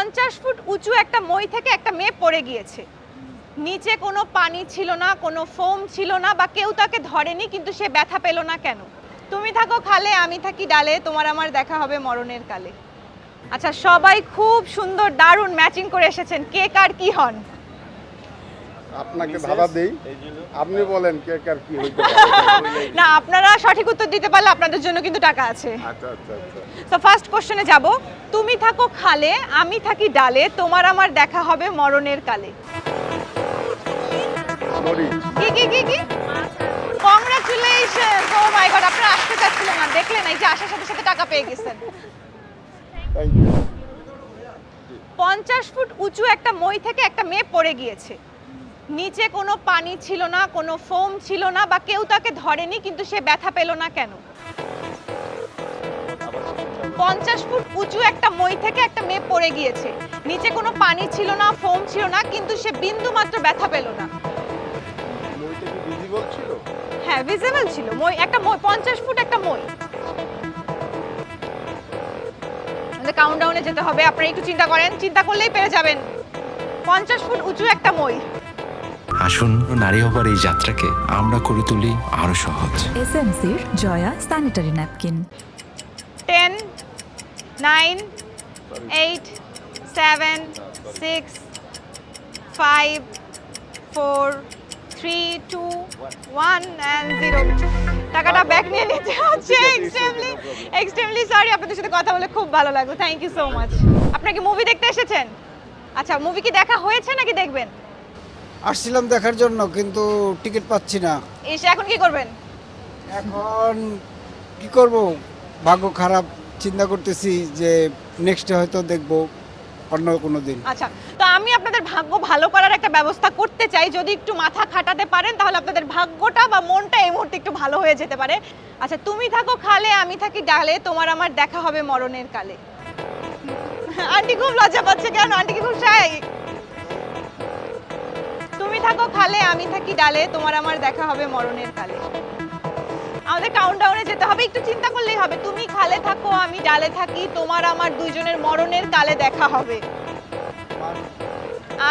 পঞ্চাশ ফুট উঁচু একটা মই থেকে একটা মেয়ে পড়ে গিয়েছে। নিচে কোনো পানি ছিল না, কোনো ফোম ছিল না বা কেউ তাকে ধরেনি কিন্তু সে ব্যথা পেল না কেন? তুমি থাকো খালে, আমি থাকি ডালে, তোমার আমার দেখা হবে মরণের কালে। আচ্ছা সবাই খুব সুন্দর, দারুণ ম্যাচিং করে এসেছেন। কে কার কি হন? আপনাকে ধারা দেই। আপনি বলেন কে কার কি হইতে না আপনারা সঠিক উত্তর দিতে পারলে আপনাদের জন্য কিন্তু টাকা আছে। আচ্ছা আচ্ছা আচ্ছা। তো ফার্স্ট কোশ্চেনে যাব। তুমি থাকো খালে আমি থাকি ডালে তোমার আমার দেখা হবে মরণের কালে। কি কি কি কি? কংগ্রাচুলেশন ও মাই গড আপনারা আসতে চাচ্ছিলেন না দেখলেন এই যে আসার সাথে সাথে টাকা পেয়ে গেছেন। থ্যাংক ইউ পঞ্চাশ ফুট উঁচু একটা মই থেকে একটা মেয়ে পড়ে গিয়েছে। নিচে কোনো পানি ছিল না কোনো ফোম ছিল না বা কেউ তাকে ধরেনি কিন্তু সে ব্যথা পেল না কেন? পঞ্চাশ ফুট উঁচু একটা মই থেকে একটা মেয়ে পড়ে গিয়েছে। নিচে কোনো পানি ছিল না ফোম ছিল না কিন্তু সে বিন্দু মাত্র ব্যথা পেল না। হ্যাঁ ভিজিবল ছিল। মই একটা মই পঞ্চাশ ফুট একটা মই। কাউন্টডাউনে যেতে হবে। আপনারা একটু চিন্তা করেন চিন্তা করলেই পেরে যাবেন। পঞ্চাশ ফুট উঁচু একটা মই। আসুন নারী হবার এই যাত্রাকে আমরা করে তুলি আরও সহজ। এসএমসির Jaya sanitary napkin. Ten nine eight seven six five four three two one and zero. টাকাটা ব্যাক নিয়ে নিতে হচ্ছে এক্সট্রিমলি এক্সট্রিমলি সরি আপনাদের সাথে কথা বলে খুব ভালো লাগল। থ্যাংক ইউ সো মাচ আপনার কি মুভি দেখতে এসেছেন? আচ্ছা মুভি কি দেখা হয়েছে নাকি দেখবেন? আসছিলাম দেখার জন্য কিন্তু টিকিট পাচ্ছি না। এসে এখন কি করবেন? এখন কি করব? ভাগ্য খারাপ চিন্তা করতেছি যে নেক্সটে হয়তো দেখব অন্য কোনো দিন। আচ্ছা তো আমি আপনাদের ভাগ্য ভালো করার একটা ব্যবস্থা করতে চাই। যদি একটু মাথা খাটাতে পারেন তাহলে আপনাদের ভাগ্যটা বা মনটা এই মুহূর্তে একটু ভালো হয়ে যেতে পারে। আচ্ছা তুমি থাকো খালে আমি থাকি ডালে তোমার আমার দেখা হবে মরণের কালে। আন্টি খুব লজ্জা পাচ্ছে কেন? আন্টি কি খুব চাই তুমি থাকো খালে, আমি থাকি ডালে, তোমার আমার দেখা হবে মরণের কালে আমাদের কাউন্টডাউনে যেতে হবে, একটু চিন্তা করলেই হবে। তুমি খালে থাকো, আমি ডালে থাকি, তোমার আমার দুইজনের মরণের কালে দেখা হবে।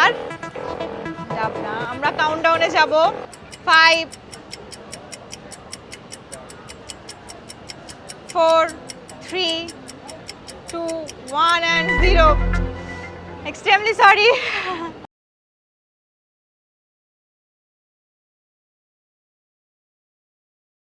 আর যাব না, আমরা কাউন্টডাউনে যাব। Five four three two one and zero extremely sorry